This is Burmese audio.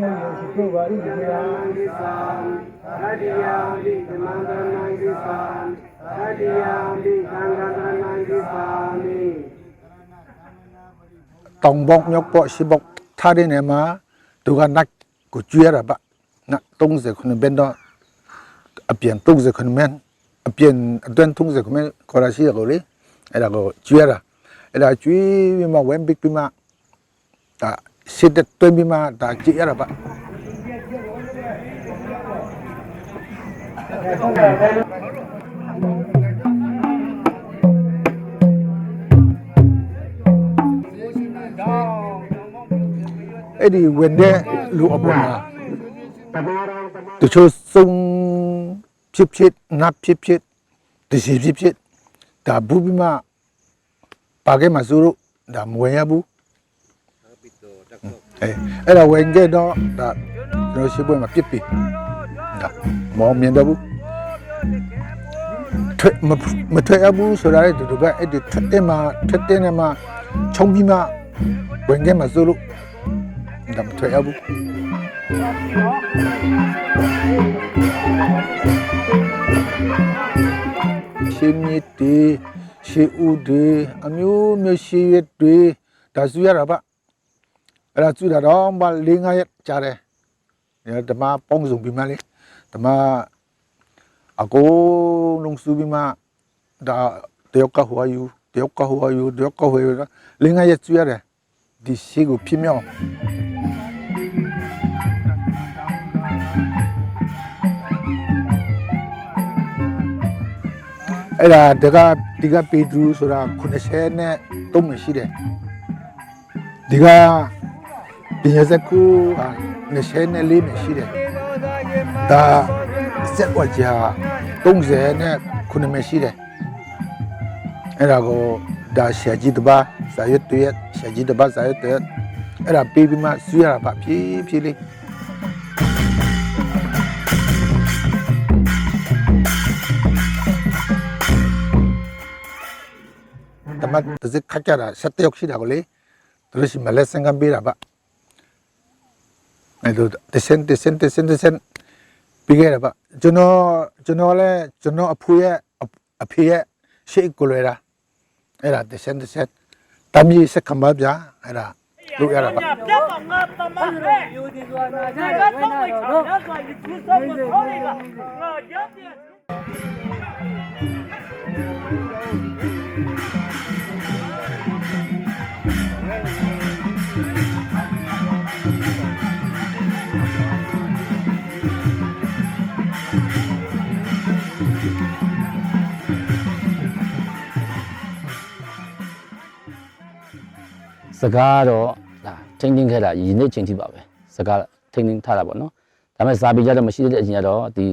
မြတ်ယေရှုတို့ပါရိသေယသတ္တယံတိသမန္တနံကိသာသတ္တယံတိသံဃာတနံကိသာမိတောင်ဘောက်မြောက်ပေါ့ရှိဘောက်ထားတဲ့နေမှာသူကနတ်ကိုကျွေးရပါနတ်39ဘန်တော့အပြန်39မန်အပြန်အတွန်း39မန်ခေါ်ရရှိရကိုလေအဲ့ဒါကိုကျွေးရအဲ့ဒါကျွေးပြီးမှဝမ်ပစ်ပြီးမှဒါ စစ်တက်တွင်းပြီးမှဒါကြည့်ရတာပါအဲ့ဒီဝင်တဲ့လူအပေါ်မှာတချို့စုံဖြစ်ဖြစ်နတ်ဖြစ်ဖြစ်တစီဖြစ်ဖြစ်ဒါဘူးပြီးမှပါခဲ့မှာစိုးလို့ဒါမဝင်ရဘူး အဲအဲ့ဒါဝင်ခဲ့တော့ဒါကျွန်တော်ရှိပွဲမှာပြစ်ပြီဒါမောင်မြင်တော့ဘူးထွက်မမထွက်ရဘူးဆိုတာလေဒီလိုပဲအဲ့ဒီထွက်တဲ့မှာထွက်တဲ့နေမှာချုံပြီးမှဝင်ခဲ့မှာစိုးလို့ဒါမထွက်ရဘူးရှင်းမြစ်တေရှေးဦးတွေအမျိုးမျိုးရှေးရက်တွေဒါစုရတာပါ အဲ့ဒါစုတာတော့မလေးငါရက်ကြားတယ်ညဓမ္မပေါင်းစုံပြီးမှလေဓမ္မအကိုလုံးစုပြီးမှဒါတယောက်ကဟိုအယူတယောက်ကဟိုအယူတယောက်ကဟိုအယူလေးငါရက်စုရတယ်ဒီရှေးကိုပြင်းမြောက်အဲ့ဒါတကဒီကပေဒရူဆိုတာ90နဲ့3မရှိတယ်ဒီက ပညာစကူ20နဲ့4မရှိတယ်ဒါစက်ဝကြာ30နဲ့9မရှိတယ်အဲ့ဒါကိုဒါရှာကြည့်တပါစာရွတ်တွေရှာကြည့်တပါစာရွတ်တွေအဲ့ဒါပြီးပြီးမှဆူရတာပါဖြည်းဖြည်းလေးတမတ်တစ်စက်ခက်ကြတာဆက်တယောက်ရှိတာကိုလေသူတို့ရှိမလက်ဆန်ကပေးတာပါ အဲလိုတစင်တစင်တစင်တစင်ပြီးခဲ့တာပါကျွန်တော်ကျွန်တော်လည်းကျွန်တော်အဖေရဲ့အဖေရဲ့ရှေ့ကိုလွယ်တာအဲ့ဒါတစင်တစင်တမ်းကြီးစက်ကမပြအဲ့ဒါလုပ်ရတာပါပြတ်တော့ငါ စွာနာကြတယ်ဝိနာတော့ငါဆိုရင်သူစောမခေါ်ရငါရပ်ပြစကားတော့ဒါထိန်းသိမ်းခဲ့တာယနေ့ချိန်ထိပါပဲစကားထိန်းသိမ်းထားတာပေါ့နော်ဒါပေမဲ့ဇာပီကြတော့မရှိတဲ့အချိန်ကျတော့ဒီ